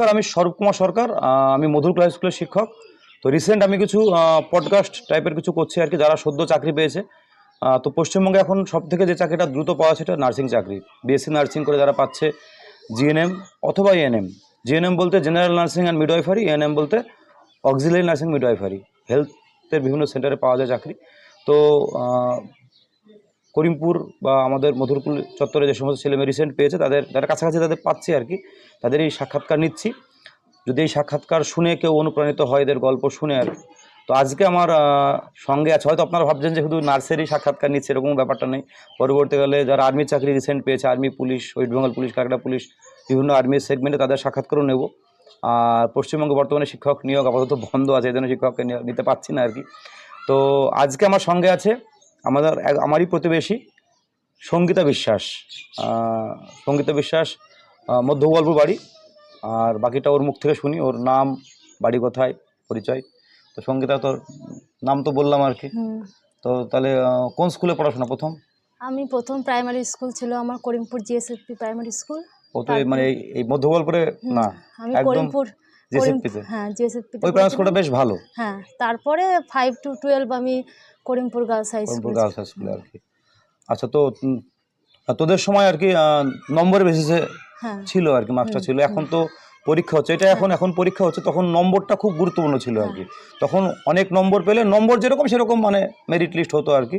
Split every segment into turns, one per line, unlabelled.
নমস্কার, আমি স্বরূপ কুমার সরকার আমি মধুর ক্লাস স্কুলের শিক্ষক। তো রিসেন্ট আমি কিছু পডকাস্ট টাইপের কিছু করছি আর কি যারা সদ্য চাকরি পেয়েছে। তো পশ্চিমবঙ্গে এখন সব থেকে যে চাকরিটা দ্রুত পাওয়া সেটা নার্সিং চাকরি। বিএসসি নার্সিং করে যারা পাচ্ছে জিএনএম অথবা এএনএম জিএনএম বলতে general nursing and midwifery ANM বলতে অক্সিলারি নার্সিং মিডওয়াইফারি হেলথের বিভিন্ন সেন্টারে পাওয়া যায় চাকরি। তো করিমপুর বা আমাদের মধুরপুর চত্বরে যে সমস্ত ছেলেমেয়ে রিসেন্ট পেয়েছে, তাদের, যারা কাছাকাছি তাদের পাচ্ছি আর কি। তাদের এই সাক্ষাৎকার নিচ্ছি। যদি এই সাক্ষাৎকার শুনে কেউ অনুপ্রাণিত হয়, এদের গল্প শুনে আর। তো আজকে আমার সঙ্গে আছে। হয়তো আপনারা ভাবছেন যে শুধু নার্সেরই সাক্ষাৎকার নিচ্ছে, এরকম ব্যাপারটা নেই। পরবর্তীকালে যারা আর্মির চাকরি রিসেন্ট পেয়েছে, army police, West Bengal police, কাকড়া পুলিশ, বিভিন্ন আর্মির সেগমেন্টে তাদের সাক্ষাৎকারও নেব। আর পশ্চিমবঙ্গে বর্তমানে শিক্ষক নিয়োগ আপাতত বন্ধ আছে, এই জন্য শিক্ষককে নিতে পারছি না আর কি। তো আজকে আমার সঙ্গে আছে আমাদের আমারই প্রতিবেশী সঙ্গীতা বিশ্বাস। সঙ্গীতা বিশ্বাস আহ, মধ্যগল্প বাড়ি। আর বাকিটা ওর মুখ থেকে শুনি ওর নাম বাড়ি কোথায় পরিচয়। তো সঙ্গীতা তোর নাম তো বললাম আর কি। তো তাহলে কোন স্কুলে পড়াশোনা প্রথম?
আমি প্রথম প্রাইমারি স্কুল ছিল আমার করিমপুর জিএসএফপি প্রাইমারি স্কুল
ও তো মানে এই- মধ্যগল্পরে না
আমি
একদম
করিমপুর হ্যাঁ জিএসএফপি
ওই প্রাইমারি স্কুলটা বেশ ভালো।
হ্যাঁ তারপরে ফাইভ টু টুয়েলভ আমি Karimpur girls high
Karimpur
school
girls high স্কুলে আর কি। আচ্ছা তো তোদের সময় আর কি নম্বরের বেসিসে
হ্যাঁ।
ছিল আর কি মার্কসটা ছিল। এখন তো পরীক্ষা হচ্ছে। এটা এখন এখন পরীক্ষা হচ্ছে তখন নম্বরটা খুব গুরুত্বপূর্ণ ছিল আর কি। তখন অনেক নম্বর পেলে নম্বর যেরকম সেরকম মানে মেরিট লিস্ট হতো আর কি।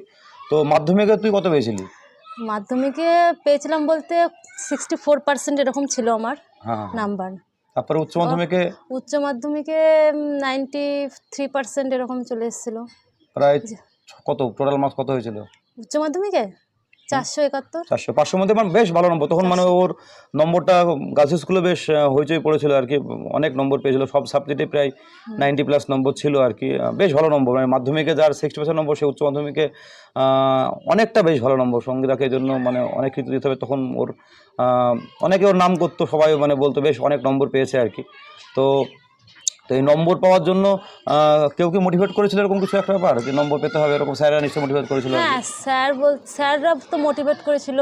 তো মাধ্যমিকে তুই কত পেয়েছিলি?
মাধ্যমিকে পেয়েছিলাম বলতে সিক্সটি ফোর পার্সেন্ট এরকম ছিল আমার
হ্যাঁ
নাম্বার
তারপরে উচ্চ মাধ্যমিকে?
উচ্চ মাধ্যমিকে নাইনটি থ্রি পার্সেন্ট এরকম চলে এসেছিল।
প্রায় কত? টোটাল মার্কস কত হয়েছিল?
উচ্চ মাধ্যমিকে? চারশো একাত্তর?
চারশো। পাঁচশোর মধ্যে মানে বেশ ভালো নম্বর তখন মানে ওর নম্বরটা গার্লস স্কুলে বেশ হইচই পড়েছিল আর কি। অনেক নম্বর পেয়েছিল সব সাবজেক্টে প্রায় নাইনটি প্লাস নম্বর ছিল আর কি। বেশ ভালো নম্বর মানে মাধ্যমিকে যার সিক্সটি পার্সেন্ট নম্বর সে উচ্চ মাধ্যমিকে অনেকটা বেশ ভালো নম্বর সঙ্গীতাকে এই জন্য মানে অনেক কিছু দিতে হবে। তখন ওর অনেকে ওর নাম করতো সবাই মানে বলতো বেশ অনেক নম্বর পেয়েছে আর কি। তো তো এই নম্বর পাওয়ার জন্য কেউ কি মোটিভেট করেছিল এরকম কিছু একটা ব্যাপার? যে নম্বর পেতে হবে? এরকম স্যাররা নিশ্চয়ই মোটিভেট করেছিল
হ্যাঁ স্যার বল স্যাররা তো মোটিভেট করেছিল।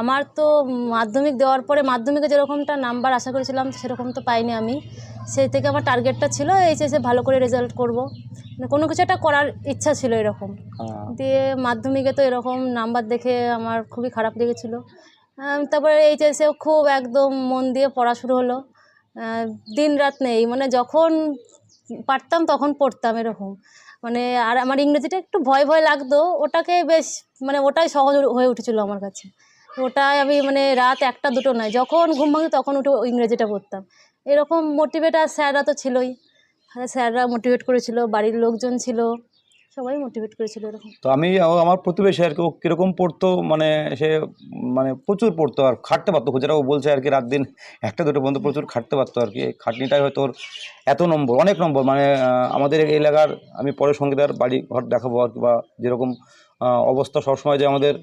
আমার তো মাধ্যমিক দেওয়ার পরে মাধ্যমিকে যেরকমটা নাম্বার আশা করেছিলাম সেরকম তো পাইনি আমি। সেই থেকে আমার টার্গেটটা ছিল এইচএসে ভালো করে রেজাল্ট করব। মানে কোনো কিছু একটা করার ইচ্ছা ছিল এরকম।
হ্যাঁ।
দিয়ে মাধ্যমিকে তো এরকম নাম্বার দেখে আমার খুবই খারাপ লেগেছিলো। তারপরে এইচএসেও খুব একদম মন দিয়ে পড়া শুরু হলো। দিন রাত নেই। মানে যখন পারতাম তখন পড়তাম এরকম। মানে আর আমার ইংরেজিটা একটু ভয় ভয় লাগতো। ওটাকে বেশ মানে ওটাই সহজ হয়ে উঠেছিল আমার কাছে। ওটাই আমি মানে রাত একটা দুটো নয়, যখন ঘুম ভাঙি তখন উঠে ইংরেজিটা পড়তাম। এরকম মোটিভেট আর স্যাররা তো ছিলই। স্যাররা মোটিভেট করেছিল, বাড়ির লোকজন ছিল। সবাই মোটিভেট করেছিল এরকম
তো আমি আমার প্রতিবেশী আর কি, ও কীরকম পড়তো মানে সে মানে প্রচুর পড়তো আর খাটতে পারতো। যেটা ও বলছে আর কি, রাত দিন একটা দুটো পর্যন্ত প্রচুর খাটতে পারতো আর কি। খাটনিটাই হয়তো ওর এত নম্বর, অনেক নম্বর। মানে আমাদের এলাকার, আমি পরে সঙ্গীতার বাড়ি ঘর দেখাবো আর কি, বা যেরকম অবস্থা সবসময় যে আমাদের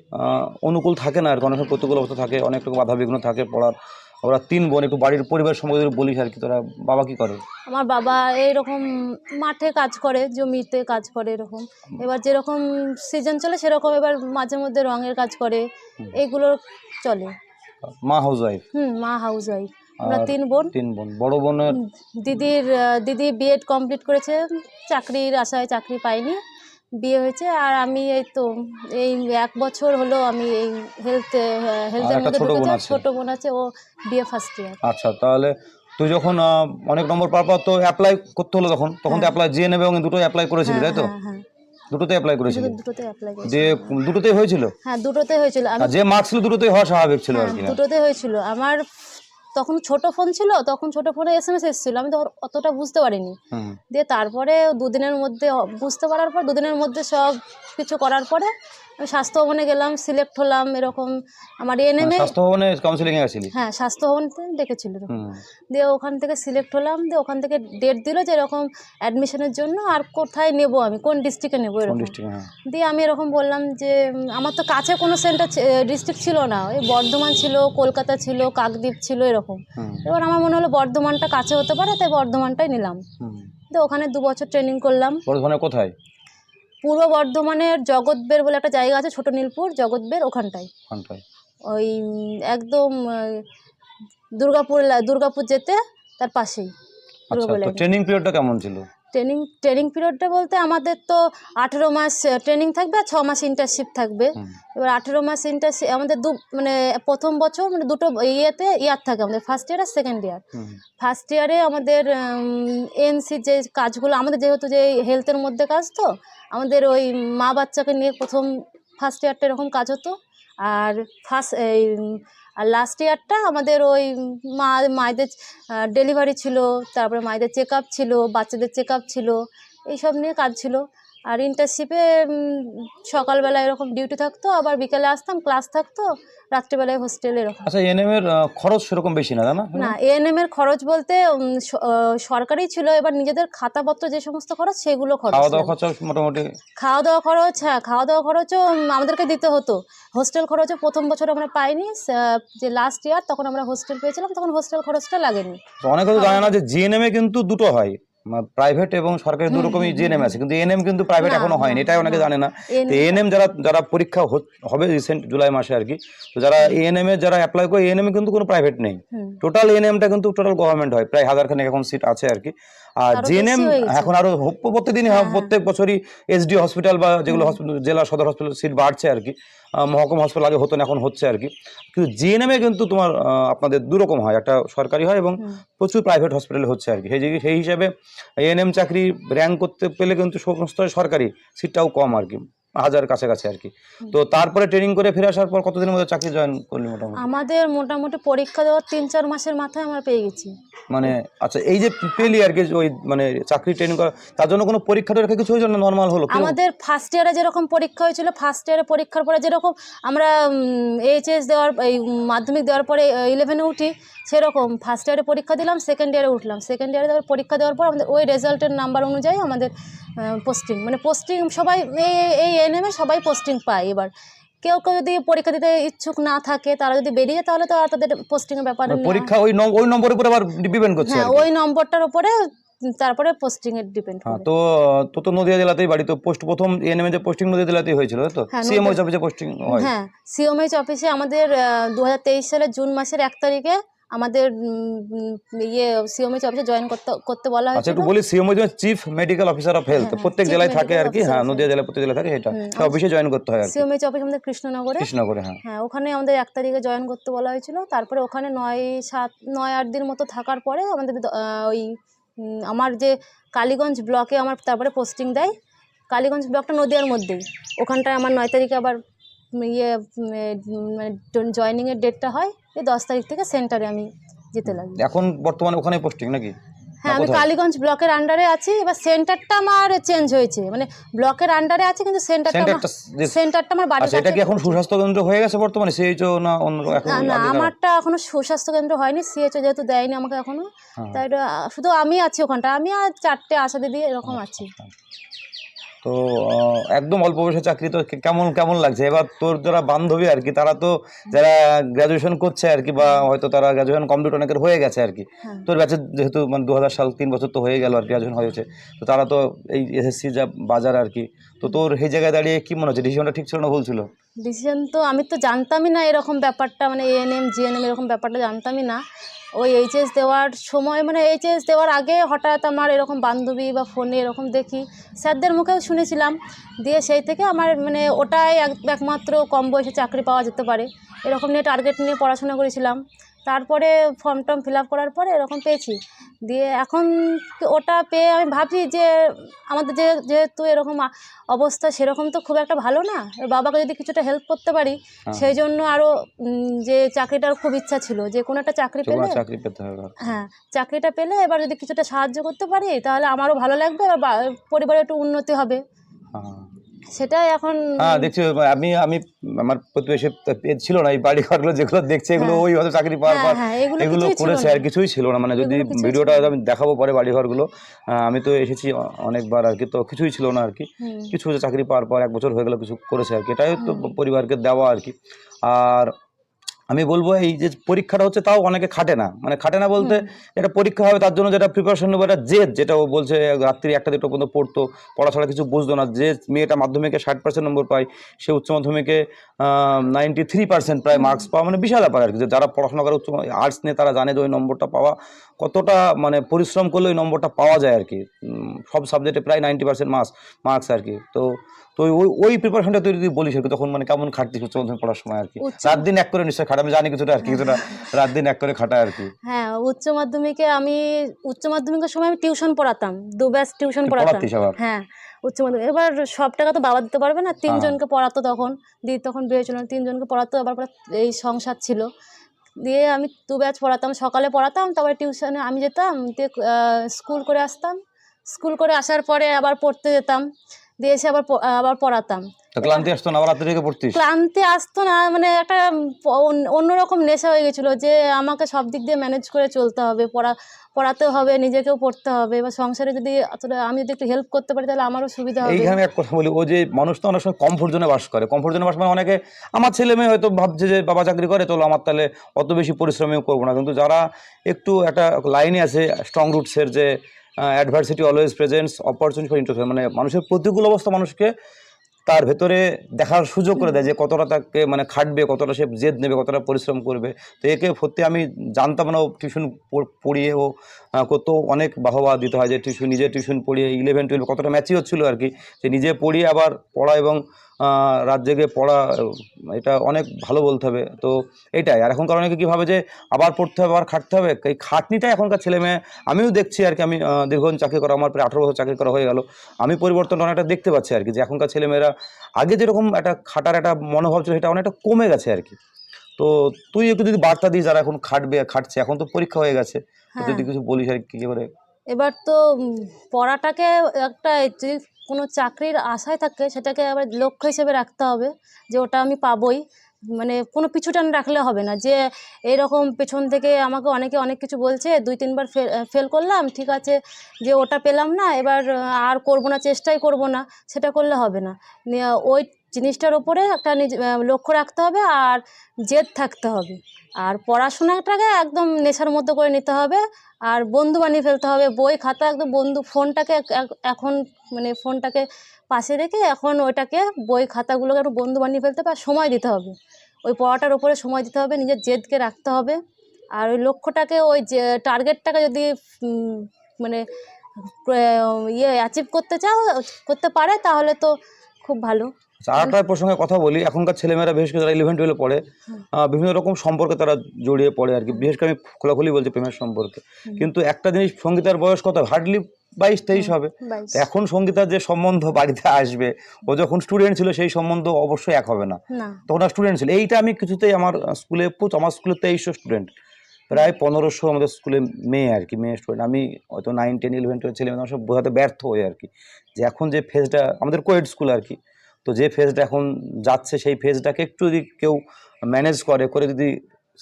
অনুকূল থাকে না আর কি, অনেক প্রতিকূল অবস্থা থাকে, অনেক রকম বাধা বিঘ্ন থাকে পড়ার। ওরা তিন বোন একটু বাড়ির পরিবার সম্পর্কে যদি বলিস আর কি তোরা বাবা কি করে?
আমার বাবা এইরকম মাঠে কাজ করে জমিতে কাজ করে এরকম। এবার যেরকম সিজন চলে সেরকম এবার মাঝে মধ্যে রঙের কাজ করে এইগুলো চলে।
মা হাউস ওয়াইফ
হুম মা হাউস ওয়াইফ আমরা তিন বোন।
তিন বোন। বড় বোনের?
দিদির দিদি বিএড কমপ্লিট করেছে চাকরির আশায় চাকরি পাইনি বিয়ে হয়েছে আর আমি এই তো এই এক বছর হলো আমি এই হেলথ হেলথের মধ্যে
ছোট বোন আছে।
ছোট বোন আছে ও বিয়ে ফার্স্ট ইয়ার
আচ্ছা তাহলে তুই যখন অনেক নম্বর পাওয়ার পর তো অ্যাপ্লাই করতে হলো তখন তখন তো অ্যাপ্লাই নেবে এবং দুটো অ্যাপ্লাই করেছিলি তাই তো?
হ্যাঁ হ্যাঁ।
দুটোতে অ্যাপ্লাই করেছিলি।
দুটোতে অ্যাপ্লাই
যে দুটোতেই হয়েছিল?
হ্যাঁ দুটোতে হয়েছিল। আমি
যে মার্কস ছিল দুটোতেই হওয়া স্বাভাবিক ছিল আর
হ্যাঁ
কি।
দুটোতে হয়েছিল। আমার তখন ছোট ফোন ছিল তখন ছোট ফোনে এস এম এস এসেছিল। আমি তো অতটা বুঝতে পারিনি। দিয়ে তারপরে দুদিনের মধ্যে বুঝতে পারার পর দুদিনের মধ্যে সব কিছু করার পরে আমি স্বাস্থ্য ভবনে গেলাম সিলেক্ট হলাম এরকম আমার এনএমএ
স্বাস্থ্য ভবনে কাউন্সিলিং এ গেছিলি?
হ্যাঁ স্বাস্থ্য ভবনতে ডেকেছিল। দিয়ে ওখান থেকে সিলেক্ট হলাম দিয়ে ওখান থেকে ডেট দিল যে এরকম অ্যাডমিশনের জন্য আর কোথায় নেব আমি কোন ডিস্ট্রিক্টে নেব এরকম।
ডিস্ট্রিক্ট হ্যাঁ।
দিয়ে আমি এরকম বললাম যে আমার তো কাছে কোনো সেন্টার ডিস্ট্রিক্ট ছিল না। ওই বর্ধমান ছিল কলকাতা ছিল কাকদ্বীপ ছিল এরকম। এবার আমার মনে হলো বর্ধমানটা কাছে হতে পারে তাই বর্ধমানটাই নিলাম।
হুম।
তো ওখানে দু বছর ট্রেনিং করলাম।
বর্ধমানে কোথায়?
পূর্ব বর্ধমানের জগৎবের বলে একটা জায়গা আছে ছোট নীলপুর জগৎবের ওখানটায়।
ওখানটায়।
ওই একদম দুর্গাপুর দুর্গাপুর যেতে তার পাশেই।
আচ্ছা তো ট্রেনিং পিরিয়ডটা কেমন ছিল?
ট্রেনিং ট্রেনিং পিরিয়ডটা বলতে আমাদের তো আঠেরো মাস ট্রেনিং থাকবে আর ছ মাস ইন্টার্নশিপ থাকবে। এবার আঠেরো মাস ইন্টার্নশিপ আমাদের দু মানে প্রথম বছর মানে দুটো ইয়েতে ইয়ার থাকে আমাদের ফার্স্ট ইয়ার আর সেকেন্ড ইয়ার ফার্স্ট ইয়ারে আমাদের এনসি যে কাজগুলো আমাদের যেহেতু যে হেলথের মধ্যে কাজ তো আমাদের ওই মা বাচ্চাকে নিয়ে প্রথম ফার্স্ট ইয়ারটা এরকম কাজ হতো। আর ফার্স্ট এই আর লাস্ট ইয়ারটা আমাদের ওই মা, মায়েদের ডেলিভারি ছিল, তারপরে মায়েদের চেক আপ ছিল, বাচ্চাদের চেক আপ ছিল, এইসব নিয়ে কাজ ছিল। আর ইন্টার্নশিপে সকালবেলা এরকম ডিউটি থাকতো আবার বিকেলে আসতাম ক্লাস থাকতো রাত্রিবেলায় হোস্টেলে এরকম।
আচ্ছা এনএম এর খরচ সেরকম বেশি না না?
না এএনএম এর খরচ বলতে সরকারি ছিল এবার নিজেদের খাতাপত্র যে সমস্ত খরচ সেগুলো খরচ
খাওয়া দাওয়া। খরচা মোটামুটি
খাওয়া দাওয়া খরচ হ্যাঁ খাওয়া দাওয়া খরচও আমাদেরকে দিতে হতো। হোস্টেল খরচও প্রথম বছর আমরা পাইনি যে লাস্ট ইয়ার তখন আমরা হোস্টেল পেয়েছিলাম তখন হোস্টেল খরচটা লাগেনি।
অনেকে তো জানে না যে জিএনএম এ কিন্তু দুটো হয়। প্রাইভেট এবং সরকারি দু রকমই জিএনএম আছে কিন্তু এনএম কিন্তু প্রাইভেট এখনও হয়নি এটাই অনেকে জানে না। তো এএনএম যারা যারা পরীক্ষা হবে রিসেন্ট জুলাই মাসে আর কি তো যারা এএনএম এর যারা অ্যাপ্লাই করে এএনএম কিন্তু কোনো প্রাইভেট নেই। টোটাল এএনএমটা কিন্তু টোটাল গভর্নমেন্ট হয় প্রায় হাজার খানেক এখন সিট আছে আর কি। আর জেএনএম। এখন আরও প্রত্যেকদিনই
হ্যাঁ,
প্রত্যেক বছরই এসডি হসপিটাল বা যেগুলো হসপিটাল জেলা সদর হসপিটাল সিট বাড়ছে আর কি। মহকুমা হসপিটাল আগে হতো না এখন হচ্ছে আর কি। কিন্তু জিএনএম এ কিন্তু তোমার আপনাদের দু রকম হয়। একটা সরকারি হয় এবং প্রচুর প্রাইভেট হসপিটালে হচ্ছে আর কি। সেই সেই হিসাবে এএনএম চাকরি র্যাঙ্ক করতে পেলে কিন্তু সমস্ত সরকারি সিটটাও কম আর কি। হাজার কাছাকাছি আর কি। তো তারপরে ট্রেনিং করে ফিরে আসার পর কতদিনের মধ্যে চাকরি জয়েন করলি মোটামুটি?
আমাদের মোটামুটি পরীক্ষা দেওয়ার তিন চার মাসের মাথায় আমরা পেয়ে গেছি।
মানে আচ্ছা এই যে পেলি আর কি ওই মানে চাকরি ট্রেনিং করা তার জন্য কোনো পরীক্ষা টরীক্ষা কিছু হয়েছিল না নর্মাল হলো
আমাদের ফার্স্ট ইয়ারে যেরকম পরীক্ষা হয়েছিল ফার্স্ট ইয়ারে পরীক্ষার পরে যেরকম আমরা এইচএস দেওয়ার এই মাধ্যমিক দেওয়ার পরে ইলেভেনে উঠি সেরকম ফার্স্ট ইয়ারে পরীক্ষা দিলাম সেকেন্ড ইয়ারে উঠলাম। সেকেন্ড ইয়ারে তারপর পরীক্ষা দেওয়ার পর আমাদের ওই রেজাল্টের নাম্বার অনুযায়ী আমাদের পোস্টিং মানে পোস্টিং সবাই এই- এই এনএমে সবাই পোস্টিং পায় এবার। কেউ কেউ যদি পরীক্ষা দিতে ইচ্ছুক না থাকে তারা যদি বেরিয়ে যায় তাহলে তো আর তাদের পোস্টিংয়ের ব্যাপারে
মানে পরীক্ষা ওই ওই নম্বরের উপরে আবার ডিপেন্ড করছে
হ্যাঁ ওই নম্বরটার উপরে তারপরে পোস্টিংয়ের ডিপেন্ড
হ্যাঁ
করে।
তো তো তো নদিয়া জেলাতেই বাড়ি তো পোস্ট প্রথম এএনএম যে পোস্টিং নদিয়া জেলাতেই হয়েছিল তো? সিএম
নদিয়া-
অফিসে পোস্টিং হয়।
হ্যাঁ সিওমএইচ অফিসে আমাদের দু হাজার তেইশ সালের জুন মাসের এক তারিখে আমাদের ইয়ে সিওমএইচ অফিসে জয়েন করতে করতে বলা
আচ্ছা
হয়েছিল।
একটু বলি CM chief medical officer of health প্রত্যেক জেলায় থাকে আর কি হ্যাঁ নদিয়া জেলায় প্রত্যেক জেলায় থাকে এটা অফিসে জয়েন করতে হয়
সিওমএইচ অফিস আমাদের কৃষ্ণনগরে।
কৃষ্ণনগরে হ্যাঁ।
হ্যাঁ ওখানে আমাদের এক তারিখে জয়েন করতে বলা হয়েছিল। তারপরে ওখানে নয় সাত নয় আট দিন মতো থাকার পরে আমাদের ওই আমার যে কালীগঞ্জ ব্লকে আমার তারপরে পোস্টিং দেয়। কালীগঞ্জ ব্লকটা নদিয়ার মধ্যেই। ওখানটায় আমার নয় তারিখে আবার ইয়ে মানে জয়নিংয়ের ডেটটা হয়। এই দশ তারিখ থেকে সেন্টারে আমি যেতে লাগি।
এখন বর্তমানে ওখানে পোস্টিং নাকি?
হ্যাঁ আমি কালীগঞ্জ ব্লকের আন্ডারে আছি। এবার সেন্টারটা আমার চেঞ্জ হয়েছে। মানে ব্লকের আন্ডারে আছে কিন্তু সেন্টারটা আমার
সেন্টারটা
আমার বাড়ির
আচ্ছা এটা কি এখন সুস্বাস্থ্য কেন্দ্র হয়ে গেছে বর্তমানে? সিএইচও না অন্য এখন
না আমারটা এখনও সুস্বাস্থ্য কেন্দ্র হয়নি। সিএচও যেহেতু দেয়নি আমাকে এখনও।
হ্যাঁ।
তাই শুধু আমি আছি ওখানটা আমি আর চারটে আশা দিদি এরকম আছি।
তো একদম অল্প বয়সে চাকরি তো কেমন কেমন লাগছে? এবার তোর যারা বান্ধবী আর কি তারা তো যারা গ্রাজুয়েশন করছে আর কি বা হয়তো তারা গ্রাজুয়েশন কমপ্লিট অনেকের হয়ে গেছে আর কি।
হ্যাঁ।
তোর ব্যাচের যেহেতু মানে দু হাজার সাল তিন বছর তো হয়ে গেল আর গ্রাজুয়েশন হয়েছে তো তারা তো এই এসএসসি যা বাজার আর কি তো তোর সেই জায়গায় দাঁড়িয়ে কি মনে হচ্ছে? ডিসিশনটা ঠিক ছিল না ভুল ছিল?
ডিসিশন তো আমি তো জানতামই না এরকম ব্যাপারটা মানে এএনএম জিএনএম এরকম ব্যাপারটা জানতামই না। ওই এইচএস দেওয়ার সময় মানে এইচএস দেওয়ার আগে হঠাৎ আমার এরকম বান্ধবী বা ফোনে এরকম দেখি, স্যারদের মুখেও শুনেছিলাম। দিয়ে সেই থেকে আমার মানে ওটাই এক- একমাত্র কম বয়সে চাকরি পাওয়া যেতে পারে। এরকম নিয়ে টার্গেট নিয়ে পড়াশোনা করেছিলাম। তারপরে ফর্ম টর্ম ফিল আপ করার পরে এরকম পেয়েছি। দিয়ে এখন ওটা পেয়ে আমি ভাবছি যে আমাদের যে যেহেতু এরকম অবস্থা সেরকম তো খুব একটা ভালো না। বাবাকে যদি কিছুটা হেল্প করতে পারি
হ্যাঁ।
সেই জন্য আরও যে চাকরিটার খুব ইচ্ছা ছিল যে কোনো একটা চাকরি পেলে
চাকরি পেতে হবে
হ্যাঁ চাকরিটা পেলে এবার যদি কিছুটা সাহায্য করতে পারি তাহলে আমারও ভালো লাগবে এবার বা- পরিবারের একটু উন্নতি হবে।
হ্যাঁ।
সেটাই এখন
হ্যাঁ দেখছি আমি আমি আমার প্রতিবেশী ছিল না এই বাড়ি ঘরগুলো যেগুলো দেখছে এগুলো
হ্যাঁ।
ওই হয়তো চাকরি পাওয়ার
হ্যাঁ
পর
হ্যাঁ এগুলো
করেছে আর কিছুই ছিল না মানে যদি ভিডিওটা আমি দেখাবো পরে বাড়ি ঘরগুলো আমি তো এসেছি অনেকবার আর কি তো কিছুই ছিল না আর কি। কিছু চাকরি পাওয়ার পর এক বছর হয়ে গেল কিছু করেছে আর কি এটাই তো পরিবারকে দেওয়া আর কি। আর আমি বলব এই যে পরীক্ষাটা হচ্ছে তাও অনেকে খাটে না। মানে খাটে না বলতে এটা পরীক্ষা হবে তার জন্য যেটা প্রিপারেশন নেব এটা জেদ যেটা ও বলছে রাত্রি একটা দুটো পর্যন্ত পড়তো পড়াশোনা কিছু বুঝতো না। যে মেয়েটা মাধ্যমিকে ষাট পার্সেন্ট নম্বর পায় সে উচ্চ মাধ্যমিকে নাইনটি থ্রি পার্সেন্ট প্রায় মার্কস পাওয়া মানে বিশাল ব্যাপার আর কি। যারা পড়াশোনা করে উচ্চ আর্টস নিয়ে তারা জানে যে ওই নম্বরটা পাওয়া কতটা মানে পরিশ্রম করলে ওই নম্বরটা পাওয়া যায় আর কি। সব সাবজেক্টে প্রায় নাইনটি পার্সেন্ট মার্কস মার্কস আর কি। তো তো ওই ওই প্রিপারেশনটা তুই যদি বলিস আরকি তখন মানে কেমন খাটতিস উচ্চ মাধ্যমিক পড়ার সময় আর কি। রাত দিন এক করে নিশ্চয় খাটা আমি জানি কিছুটা আর কি কিছুটা রাত দিন এক করে খাটা আর কি।
হ্যাঁ উচ্চ মাধ্যমিকে আমি উচ্চ মাধ্যমিকের সময় আমি টিউশন পড়াতাম দু ব্যাচ টিউশন পড়াতাম। হ্যাঁ উচ্চ মাধ্যমিক এবার সব টাকা তো বাবা দিতে পারবে না তিনজনকে পড়াতো তখন দিদি তখন বিয়ে ছিল তিনজনকে পড়াতো পরে এই সংসার ছিল। দিয়ে আমি দু ব্যাচ পড়াতাম সকালে পড়াতাম তারপরে টিউশনে আমি যেতাম দিয়ে স্কুল করে আসতাম। স্কুল করে আসার পরে আবার পড়তে যেতাম। দিয়ে এসে আবার আবার পড়াতাম।
ক্লান্তি আসতো না রাত্রি থেকে পড়তিস?
ক্লান্তি আসতো না মানে একটা অন্যরকম নেশা হয়ে গেছিল যে আমাকে সব দিক দিয়ে ম্যানেজ করে চলতে হবে পড়া পড়াতে হবে নিজেকেও পড়তে হবে এবার সংসারে যদি আসলে আমি যদি একটু হেল্প করতে পারি তাহলে আমারও সুবিধা হবে।
এইখানে এক কথা বলি ও যে মানুষ তো অনেক সময় কমফোর্ট জোনে বাস করে। কমফোর্ট জোনে বাস মানে অনেকে আমার ছেলে মেয়ে হয়তো ভাবছে যে বাবা চাকরি করে তাহলে আমার তাহলে অত বেশি পরিশ্রমও করব না। কিন্তু যারা একটু একটা লাইনে আছে স্ট্রং রুটসের যে adversity always presents opportunity for interview মানে মানুষের প্রতিকূল অবস্থা মানুষকে তার ভেতরে দেখার সুযোগ করে দেয় যে কতটা তাকে মানে খাটবে কতটা সে জেদ নেবে কতটা পরিশ্রম করবে। তো একে সত্যি আমি জানতাম না ও টিউশন পড়িয়ে ও আহ, করতো অনেক বাহবা দিতে হয় যে টিউশন নিজে টিউশন পড়িয়ে ইলেভেন টুয়েলভ কতটা ম্যাচিওর ছিল আর কি। যে নিজে পড়িয়ে আবার পড়া এবং রাত জেগে পড়া এটা অনেক ভালো বলতে হবে। তো এটাই। আর এখনকার অনেকে কী ভাবে যে আবার পড়তে হবে আবার খাটতে হবে? এই খাটনিটাই এখনকার ছেলে মেয়ে আমিও দেখছি আর কি। আমি দীর্ঘদিন চাকরি করা আমার প্রায় আঠারো বছর চাকরি করা হয়ে গেল। আমি পরিবর্তন অনেকটা দেখতে পাচ্ছি আর কি যে এখনকার ছেলেমেয়েরা আগে যেরকম একটা খাটার একটা মনোভাব ছিল সেটা অনেকটা কমে গেছে আর কি। তো তুই একটু যদি বার্তা দিস যারা এখন খাটবে খাটছে এখন তো পরীক্ষা হয়ে গেছে।
হ্যাঁ।
যদি কিছু বলিস আর কি করে
এবার তো পড়াটাকে একটা যদি কোনো চাকরির আশায় থাকে, সেটাকে আবার লক্ষ্য হিসেবে রাখতে হবে যে ওটা আমি পাবই। মানে কোনো পিছুটান রাখলে হবে না। যে এরকম পেছন থেকে আমাকে অনেকে অনেক কিছু বলছে, দুই তিনবার ফেল করলাম, ঠিক আছে, যে ওটা পেলাম না, এবার আর করব না, চেষ্টাই করব না, সেটা করলে হবে না। ওই জিনিসটার ওপরে একটা নিজ লক্ষ্য রাখতে হবে আর জেদ থাকতে হবে। আর পড়াশোনাটাকে একদম নেশার মতো করে নিতে হবে। আর বন্ধু বানিয়ে ফেলতে হবে। বই খাতা একদম বন্ধু ফোনটাকে এখন মানে ফোনটাকে পাশে রেখে এখন ওইটাকে বই খাতাগুলোকে একটু বন্ধু বানিয়ে ফেলতে হবে আর সময় দিতে হবে। ওই পড়াটার উপরে সময় দিতে হবে, নিজের জেদকে রাখতে হবে। আর ওই লক্ষ্যটাকে ওই যে টার্গেটটাকে যদি মানে ইয়ে অ্যাচিভ করতে চাও, করতে পারে, তাহলে তো খুব ভালো।
আচ্ছা, আরেকটা প্রসঙ্গে কথা বলি এখনকার ছেলেমেয়েরা বিশেষ করে যারা ইলেভেন টুয়েলভে পড়ে বিভিন্ন রকম সম্পর্কে তারা জড়িয়ে পড়ে আর কি। বিশেষ করে আমি খোলাখুলি বলছি প্রেমের সম্পর্কে। কিন্তু একটা জিনিস সঙ্গীতার বয়স কত? হার্ডলি বাইশ তেইশ হবে। এখন সঙ্গীতার যে সম্বন্ধ বাড়িতে আসবে ও যখন স্টুডেন্ট ছিল সেই সম্বন্ধ অবশ্যই এক হবে না।
না।
তখন আর স্টুডেন্ট ছিল। এইটা আমি কিছুতেই আমার স্কুলে আমার স্কুলে তেইশশো স্টুডেন্ট প্রায় পনেরোশো আমাদের স্কুলে মেয়ে আর কি মেয়ে স্টুডেন্ট আমি হয়তো নাইন টেন ইলেভেন টুয়েলভ ছেলে মেয়ে সব বোঝাতে ব্যর্থ হই আর কি। যে এখন যে ফেজটা আমাদের কোয়েড স্কুল আর কি। তো যে ফেজটা এখন যাচ্ছে সেই ফেজটাকে একটু যদি কেউ ম্যানেজ করে করে যদি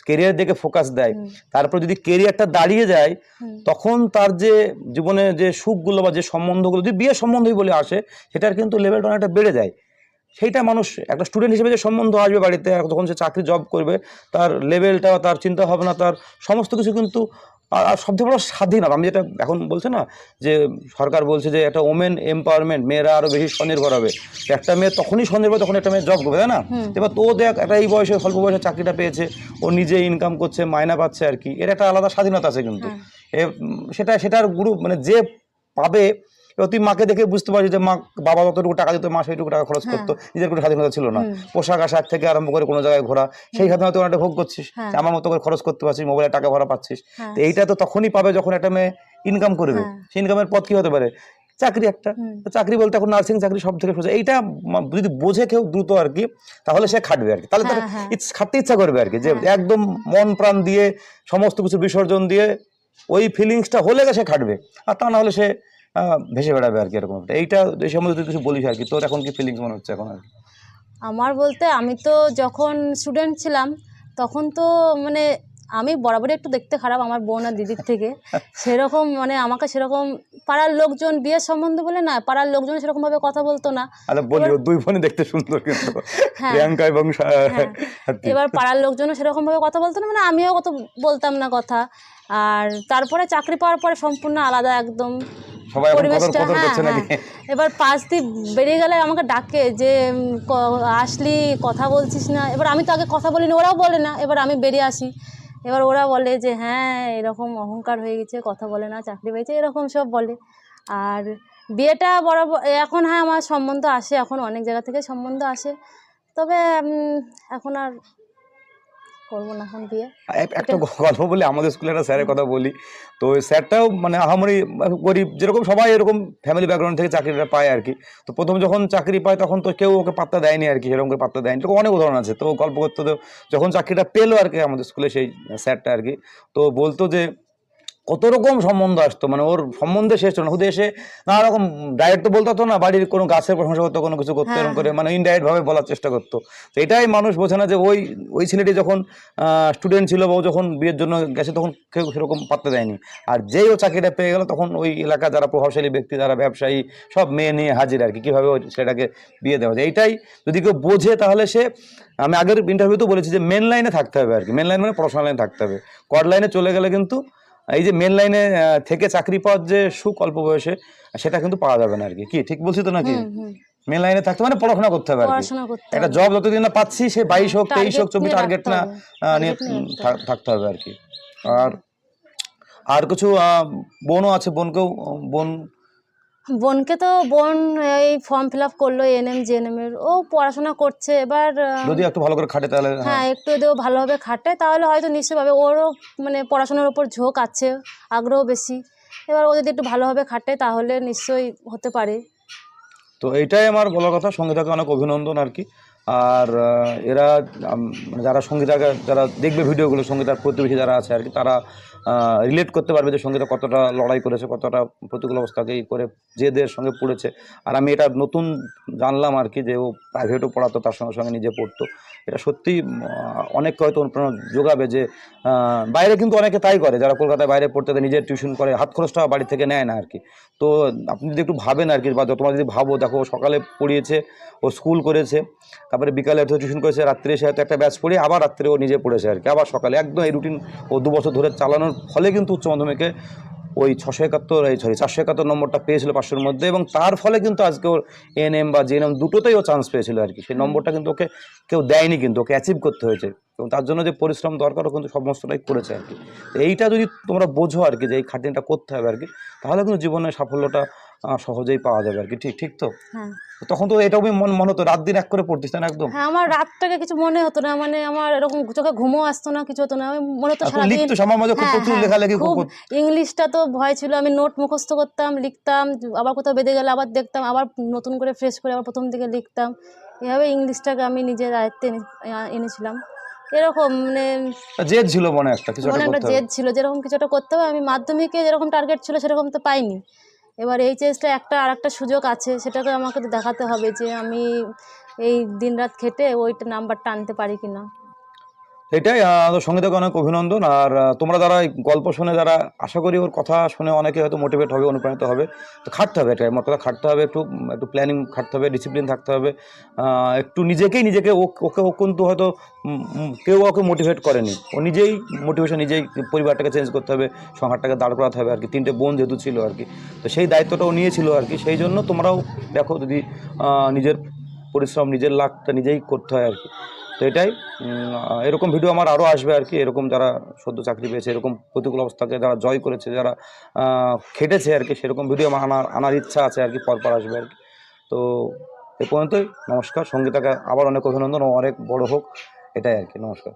কেরিয়ার দিকে ফোকাস দেয় তারপর যদি কেরিয়ারটা দাঁড়িয়ে যায় তখন তার যে জীবনে যে সুখগুলো বা যে সম্বন্ধগুলো যদি বিয়ের সম্বন্ধই বলে আসে সেটার কিন্তু লেভেলটা অনেকটা বেড়ে যায়। সেইটা মানুষ একটা স্টুডেন্ট হিসেবে যে সম্বন্ধ আসবে বাড়িতে যখন সে চাকরি জব করবে তার লেভেলটা তার চিন্তা ভাবনা তার সমস্ত কিছু কিন্তু আর- সবচেয়ে বড় স্বাধীনতা আমি যেটা এখন বলছে না যে সরকার বলছে যে একটা ওমেন এম্পাওয়ারমেন্ট মেয়েরা আরও বেশি স্বনির্ভর হবে। একটা মেয়ে তখনই স্বনির্ভর তখন একটা মেয়ে জব করবে তাই না। এবার তো দেখ একটা এই বয়সে স্বল্প বয়সে চাকরিটা পেয়েছে ও নিজে ইনকাম করছে মায়না পাচ্ছে আর কি। এর একটা আলাদা স্বাধীনতা আছে কিন্তু।
হ্যাঁ।
এ সেটা সেটার গুরু মানে যে পাবে এবার তুই মাকে দেখে বুঝতে পারছিস যে মা বাবা যতটুকু টাকা দিত মা সেইটুকু টাকা খরচ করতো। নিজের কোনো স্বাধীনতা ছিল না। পোশাক আশাক থেকে আরম্ভ করে কোনো জায়গায় ঘোরা সেই স্বাধীনতা তুই ভোগ করছিস।
হ্যাঁ।
আমার মতো করে খরচ করতে পারছিস মোবাইলে টাকা ভরা পাচ্ছিস।
হ্যাঁ,
তো এইটা তো তখনই পাবে যখন একটা মেয়ে ইনকাম করবে।
হ্যাঁ।
সেই ইনকামের পথ কি হতে পারে? চাকরি একটা। চাকরি বলতে এখন নার্সিং চাকরি সব থেকে সোজা। এইটা যদি বোঝে কেউ দ্রুত আর কি তাহলে সে খাটবে আর কি। তাহলে তার
হ্যাঁ, হ্যাঁ।
খাটতে ইচ্ছা করবে আর কি। যে
হ্যাঁ।
একদম মন প্রাণ দিয়ে সমস্ত কিছু বিসর্জন দিয়ে ওই ফিলিংসটা হলে সে খাটবে। আর তা না হলে সে ভেসে বেড়াবে আর কি এরকম এইটা এই সম্বন্ধে তুই কিছু বলিস আর কি। তোর এখন কি ফিলিংস মনে হচ্ছে এখন আর কি?
আমার বলতে আমি তো যখন স্টুডেন্ট ছিলাম তখন তো মানে আমি বরাবরই একটু দেখতে খারাপ আমার বোন আর দিদির থেকে। সেরকম মানে আমাকে সেরকম পাড়ার লোকজন বিয়ের সম্বন্ধে বলে না পাড়ার লোকজন সেরকমভাবে কথা বলতো না।
আরে বলি দুই বোনই দেখতে সুন্দর কিন্তু।
হ্যাঁ।
প্রিয়াঙ্কা এবং
হ্যাঁ। এবার পাড়ার লোকজনও সেরকমভাবে কথা বলতো না মানে আমিও কত বলতাম না কথা। আর তারপরে চাকরি পাওয়ার পরে সম্পূর্ণ আলাদা একদম।
সবাই
পরিবেশটা হ্যাঁ হ্যাঁ। এবার পাশ দিয়ে বেরিয়ে গেলে আমাকে ডাকে যে আসলি কথা বলছিস না। এবার আমি তো আগে কথা বলিনি ওরাও বলে না। এবার আমি বেরিয়ে আসি। এবার ওরা বলে যে হ্যাঁ এরকম অহংকার হয়ে গেছে কথা বলে না চাকরি পেয়েছে এরকম সব বলে। আর বিয়েটা বরাবর এখন হ্যাঁ আমার সম্বন্ধ আসে এখন অনেক জায়গা থেকে সম্বন্ধ আসে। তবে এখন আর করব না এখন বিয়ে।
একটা গল্প বলি আমাদের স্কুলে একটা স্যারের কথা বলি। তো স্যারটাও মানে আহামরি গরিব যেরকম সবাই এরকম ফ্যামিলি ব্যাকগ্রাউন্ড থেকে চাকরিটা পায় আর কি। তো প্রথম যখন চাকরি পায় তখন তো কেউ ওকে পাত্তা দেয়নি আর কি সেরকম করে পাত্তা দেয়নি। এরকম অনেক উদাহরণ আছে। তো গল্প করতে তো যখন চাকরিটা পেল আর কি আমাদের স্কুলে সেই স্যারটা আর কি। তো বলতো যে কত রকম সম্বন্ধ আসতো? মানে ওর সম্বন্ধে শেষ না। শুধু এসে নানা রকম ডাইরেক্ট তো বলতো না বাড়ির কোনো গাছের প্রশংসা করতো কোনো কিছু করতো
হ্যাঁ,
এরকম করে মানে ইনডাইরেক্ট ভাবে বলার চেষ্টা করতো। তো এটাই মানুষ বোঝে না যে ওই ওই ছেলেটি যখন স্টুডেন্ট ছিল বা ও যখন বিয়ের জন্য গেছে তখন কেউ সেরকম পাত্তা দেয়নি। আর যেই ও চাকরিটা পেয়ে গেল তখন ওই এলাকা যারা প্রভাবশালী ব্যক্তি যারা ব্যবসায়ী সব মেয়ে নিয়ে হাজির আর কি কীভাবে ওই ছেলেটাকে বিয়ে দেওয়া যায়। এইটাই যদি কেউ বোঝে তাহলে সে আমি আগের ইন্টারভিউতেও বলেছি যে মেন লাইনে থাকতে হবে আর কি। মেন লাইন মানে পড়াশোনা লাইনে থাকতে হবে। কড লাইনে চলে গেলে কিন্তু এই যে মেন লাইনে থেকে চাকরি পাওয়ার যে সুখ অল্প বয়সে সেটা কিন্তু পাওয়া যাবে না আর কি। কি ঠিক বলছি তো নাকি? মেন লাইনে থাকতে মানে পড়াশোনা করতে হবে আর কি। একটা জব যতদিন না পাচ্ছি সে বাইশ হোক তেইশ হোক চব্বিশ টার্গেট না নিয়ে থাকতে হবে আর কি। আর আর কিছু বোনও আছে বোনকেও বোন
বোনকে তো বোন এই ফর্ম ফিল আপ করল এনএম জেএনএম এর। ও পড়াশোনা করছে এবার
যদি একটু ভালো করে খাটে তাহলে হ্যাঁ।
হ্যাঁ একটু যদি ভালোভাবে খাটে তাহলে হয়তো নিশ্চয়ভাবে ওরও মানে পড়াশোনার ওপর ঝোঁক আছে আগ্রহ বেশি। এবার ও যদি একটু ভালোভাবে খাটে তাহলে নিশ্চয়ই হতে পারে।
তো এইটাই আমার বলার কথা সঙ্গীতাকে অনেক অভিনন্দন আর কি। আর এরা মানে যারা সঙ্গীতাকে যারা দেখবে ভিডিওগুলো সঙ্গীতার প্রতিবেশী যারা আছে আর কি তারা রিলেট করতে পারবে যে সঙ্গীতা কতটা লড়াই করেছে, কতটা প্রতিকূল অবস্থাকে ই করে জেদের সঙ্গে পড়েছে। আর আমি এটা নতুন জানলাম আর কি যে ও প্রাইভেটও পড়াতো, তার সঙ্গে সঙ্গে নিজে পড়তো। এটা সত্যি অনেককে হয়তো অনুপ্রেরণা যোগাবে যে বাইরে কিন্তু অনেকে তাই করে, যারা কলকাতায় বাইরে পড়তে নিজের টিউশন করে, হাত খরচটা বাড়ি থেকে নেয় না আর কি তো আপনি যদি একটু ভাবেন আর কি বা তোমরা যদি ভাবো, দেখো সকালে পড়িয়েছে, ও স্কুল করেছে, তারপরে বিকালে হয়তো টিউশন করেছে, রাত্রে এসে হয়তো একটা ব্যাচ পড়িয়ে আবার রাত্রে ও নিজে পড়েছে আর কি আবার সকালে, একদম এই রুটিন ও দু বছর ধরে চালানোর ফলে কিন্তু উচ্চ মাধ্যমিকে ওই ছশো একাত্তর, এই সরি, চারশো একাত্তর নম্বরটা পেয়েছিল পাঁচশোর মধ্যে এবং তার ফলে কিন্তু আজকে ওর এনএম বা জেএনএম দুটোতেই ও চান্স পেয়েছিল আর কি। সেই নম্বরটা কিন্তু ওকে কেউ দেয়নি কিন্তু, ওকে অ্যাচিভ করতে হয়েছে। এবং তার জন্য যে পরিশ্রম দরকার ও কিন্তু সমস্তটাই করেছে আর কি। এইটা যদি তোমরা বোঝো আর কি যে এই খাটনিটা করতে হবে আর কি, তাহলে কিন্তু জীবনে সাফল্যটা সহজেই পাওয়া যাবে আর কি। ঠিক ঠিক তো?
হ্যাঁ।
তখন তো এটাও মন মনে হতো রাত দিন এক করে পড়তিস না একদম?
হ্যাঁ আমার রাতটাকে কিছু মনে হতো না মানে আমার এরকম চোখে ঘুমও আসতো না কিছু হতো না আমি মনে হতো
লিখতো আমার মাঝে খুব
হ্যাঁ,
প্রচুর
হ্যাঁ,
লেখালেখি খুব
ইংলিশটা তো ভয় ছিল আমি নোট মুখস্থ করতাম লিখতাম আবার কোথাও বেঁধে গেলে আবার দেখতাম আবার নতুন করে ফ্রেশ করে আবার প্রথম থেকে লিখতাম। এভাবে ইংলিশটাকে আমি নিজের আয়ত্তে এনেছিলাম। এরকম মানে
জেদ ছিল মনে একটা কিছু একটা
একটা জেদ ছিল যেরকম কিছুটা করতে হবে আমি মাধ্যমিকে যেরকম টার্গেট ছিল সেরকম তো পাইনি। এবার এই চেষ্টা একটা আর একটা সুযোগ আছে, সেটাকে আমাকে দেখাতে হবে যে আমি এই দিন রাত খেটে ওইটা নাম্বারটা আনতে পারি কিনা।
এটাই সঙ্গীতাকে অনেক অভিনন্দন। আর তোমরা যারা গল্প শুনে, যারা আশা করি ওর কথা শুনে অনেকে হয়তো মোটিভেট হবে, অনুপ্রাণিত হবে। তো খাটতে হবে, এটাই মোট কথা, খাটতে হবে, একটু একটু প্ল্যানিং খাটতে হবে ডিসিপ্লিন থাকতে হবে। একটু নিজেকেই, নিজেকে ওকে ও কিন্তু হয়তো কেউ ওকে মোটিভেট করেনি। ও নিজেই মোটিভেশন নিজেই পরিবারটাকে চেঞ্জ করতে হবে, সংসারটাকে দাঁড় করাতে হবে আর কি তিনটে বোন যেহেতু ছিল আর কি তো সেই দায়িত্বটাও নিয়েছিল আর কি সেই জন্য তোমরাও দেখো যদি নিজের পরিশ্রম, নিজের লাভটা নিজেই করতে হয় আর কি তো এটাই এরকম ভিডিও আমার আরও আসবে আর কি, এরকম যারা সদ্য চাকরি পেয়েছে, এরকম প্রতিকূল অবস্থাকে যারা জয় করেছে, যারা খেটেছে আর কি, সেরকম ভিডিও আমার আনার আনার ইচ্ছা আছে আর কি, পরপর আসবে আর কি। তো এ পর্যন্তই, নমস্কার সঙ্গীতাকে আবার অনেক অভিনন্দন ও অনেক বড় হোক, এটাই আর কি, নমস্কার।